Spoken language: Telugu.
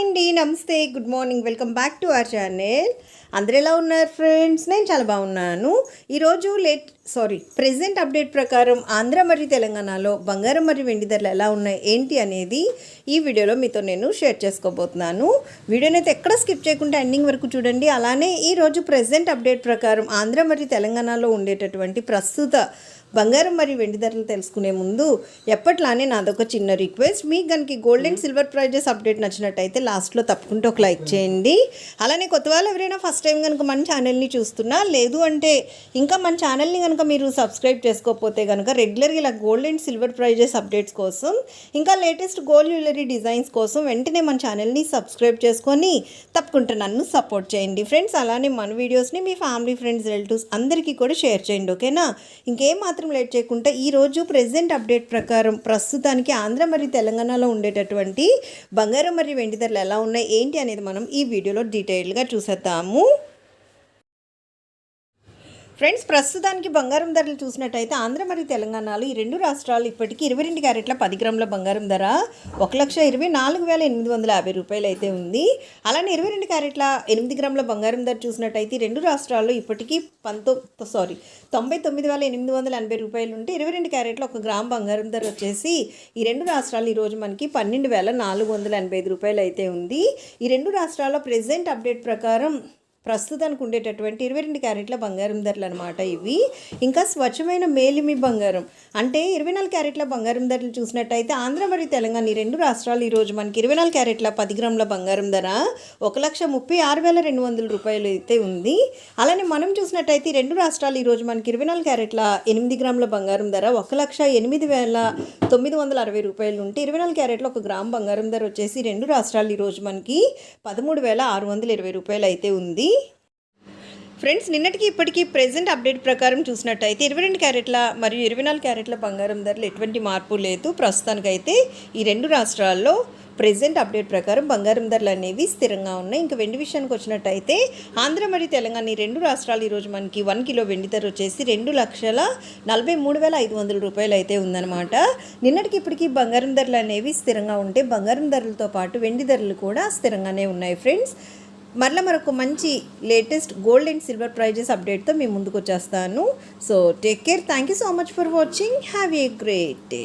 హాయ్ అండి నమస్తే good morning. Welcome back to our channel. అందరు ఎలా ఉన్నారు ఫ్రెండ్స్? నేను చాలా బాగున్నాను. ఈరోజు లేట్ సారీ ప్రెసెంట్ అప్డేట్ ప్రకారం ఆంధ్ర మరియు తెలంగాణలో బంగారం మరియు వెండి ధరలు ఎలా ఉన్నాయి ఏంటి అనేది ఈ వీడియోలో మీతో నేను షేర్ చేసుకోబోతున్నాను. వీడియోని అయితే ఎక్కడ స్కిప్ చేయకుండా ఎండింగ్ వరకు చూడండి. అలానే ఈరోజు ప్రెసెంట్ అప్డేట్ ప్రకారం ఆంధ్ర మరియు తెలంగాణలో ఉండేటటువంటి ప్రస్తుత బంగారం మరియు వెండి ధరలు తెలుసుకునే ముందు ఎప్పట్లానే నాదొక చిన్న రిక్వెస్ట్. మీకు కనుక gold and silver prices update నచ్చినట్టయితే లాస్ట్లో తప్పకుండా ఒక లైక్ చేయండి. అలానే కొత్త వాళ్ళు ఎవరైనా ఫస్ట్ టైం కనుక మన ఛానల్ని చూస్తున్నా లేదు అంటే ఇంకా మన ఛానల్ని కనుక మీరు సబ్స్క్రైబ్ చేసుకోకపోతే కనుక రెగ్యులర్గా ఇలా gold and silver prices updates కోసం ఇంకా లేటెస్ట్ గోల్డ్ జ్యువెలరీ డిజైన్స్ కోసం వెంటనే మన ఛానల్ని సబ్స్క్రైబ్ చేసుకొని తప్పకుండా నన్ను సపోర్ట్ చేయండి. ఫ్రెండ్స్ అలానే మన వీడియోస్ని మీ ఫ్యామిలీ ఫ్రెండ్స్ రిలేటివ్స్ అందరికీ కూడా షేర్ చేయండి ఓకేనా ఇంకేం మాత్రం లేట్ చేయకుండా ఈరోజు ప్రెసెంట్ అప్డేట్ ప్రకారం ప్రస్తుతానికి ఆంధ్ర మరియు తెలంగాణలో ఉండేటటువంటి బంగారం మరియు వెండి ధరలు ఎలా ఉన్నాయి ఏంటి అనేది మనం ఈ వీడియోలో డీటెయిల్గా చూసేద్దాము. ఫ్రెండ్స్ ప్రస్తుతానికి బంగారం ధరలు చూసినట్టయితే ఆంధ్ర మరియు తెలంగాణలో ఈ రెండు రాష్ట్రాలు ఇప్పటికీ ఇరవై రెండు క్యారెట్ల పది గ్రాముల బంగారం ధర ఒక లక్ష ఇరవై నాలుగు వేల ఎనిమిది వందల యాభై రూపాయలు అయితే ఉంది. అలానే ఇరవై రెండు క్యారెట్ల ఎనిమిది గ్రాముల బంగారం ధర చూసినట్టయితే ఈ రెండు రాష్ట్రాల్లో ఇప్పటికీ పంతొ సారీ తొంభై తొమ్మిది వేల ఎనిమిది వందల ఎనభై రూపాయలు ఉంటే ఇరవై రెండు క్యారెట్ల ఒక గ్రామ్ బంగారం ధర వచ్చేసి ఈ రెండు రాష్ట్రాలు ఈరోజు మనకి పన్నెండు వేల నాలుగు వందల ఎనభై ఐదు రూపాయలు అయితే ఉంది. ఈ రెండు రాష్ట్రాల్లో ప్రెసెంట్ అప్డేట్ ప్రకారం ప్రస్తుతానికి ఉండేటటువంటి ఇరవై రెండు క్యారెట్ల బంగారం ధరలు అనమాట ఇవి. ఇంకా స్వచ్ఛమైన మేలిమి బంగారం. అంటే ఇరవై నాలుగు క్యారెట్ల బంగారం ధరలు చూసినట్టయితే ఆంధ్ర మరియు తెలంగాణ ఈ రెండు రాష్ట్రాలు ఈరోజు మనకి ఇరవై నాలుగు క్యారెట్ల పది గ్రాముల బంగారం ధర ఒక లక్ష ముప్పై ఆరు వేల రెండు వందల రూపాయలు అయితే ఉంది. అలానే మనం చూసినట్టయితే ఈ రెండు రాష్ట్రాలు ఈరోజు మనకి ఇరవై నాలుగు క్యారెట్ల ఎనిమిది గ్రాముల బంగారం ధర ఒక లక్ష ఎనిమిది వేల తొమ్మిది వందల అరవై రూపాయలు ఉంటే ఇరవై నాలుగు క్యారెట్ల ఒక గ్రామ్ బంగారం ధర వచ్చేసి రెండు రాష్ట్రాలు ఈరోజు మనకి పదమూడు వేల ఆరు వందల ఇరవై రూపాయలు అయితే ఉంది. ఫ్రెండ్స్ నిన్నటికి ఇప్పటికీ ప్రెసెంట్ అప్డేట్ ప్రకారం చూసినట్టయితే ఇరవై రెండు క్యారెట్ల మరియు ఇరవై నాలుగు క్యారెట్ల బంగారం ధరలు ఎటువంటి మార్పు లేదు. ప్రస్తుతానికైతే ఈ రెండు రాష్ట్రాల్లో ప్రెసెంట్ అప్డేట్ ప్రకారం బంగారం ధరలు అనేవి స్థిరంగా ఉన్నాయి. ఇంకా వెండి విషయానికి వచ్చినట్టయితే ఆంధ్ర మరియు తెలంగాణ ఈ రెండు రాష్ట్రాలు ఈరోజు మనకి వన్ కిలో వెండి ధర వచ్చేసి రెండు లక్షల నలభై మూడు వేల ఐదు వందల రూపాయలు అయితే ఉందన్నమాట. నిన్నటికి ఇప్పటికీ బంగారం ధరలు అనేవి స్థిరంగా ఉంటే బంగారం ధరలతో పాటు వెండి ధరలు కూడా స్థిరంగానే ఉన్నాయి ఫ్రెండ్స్. మరల మరొక మంచి latest gold and silver prices అప్డేట్తో మీ ముందుకు వచ్చేస్తాను so take care thank you so much for watching have a great day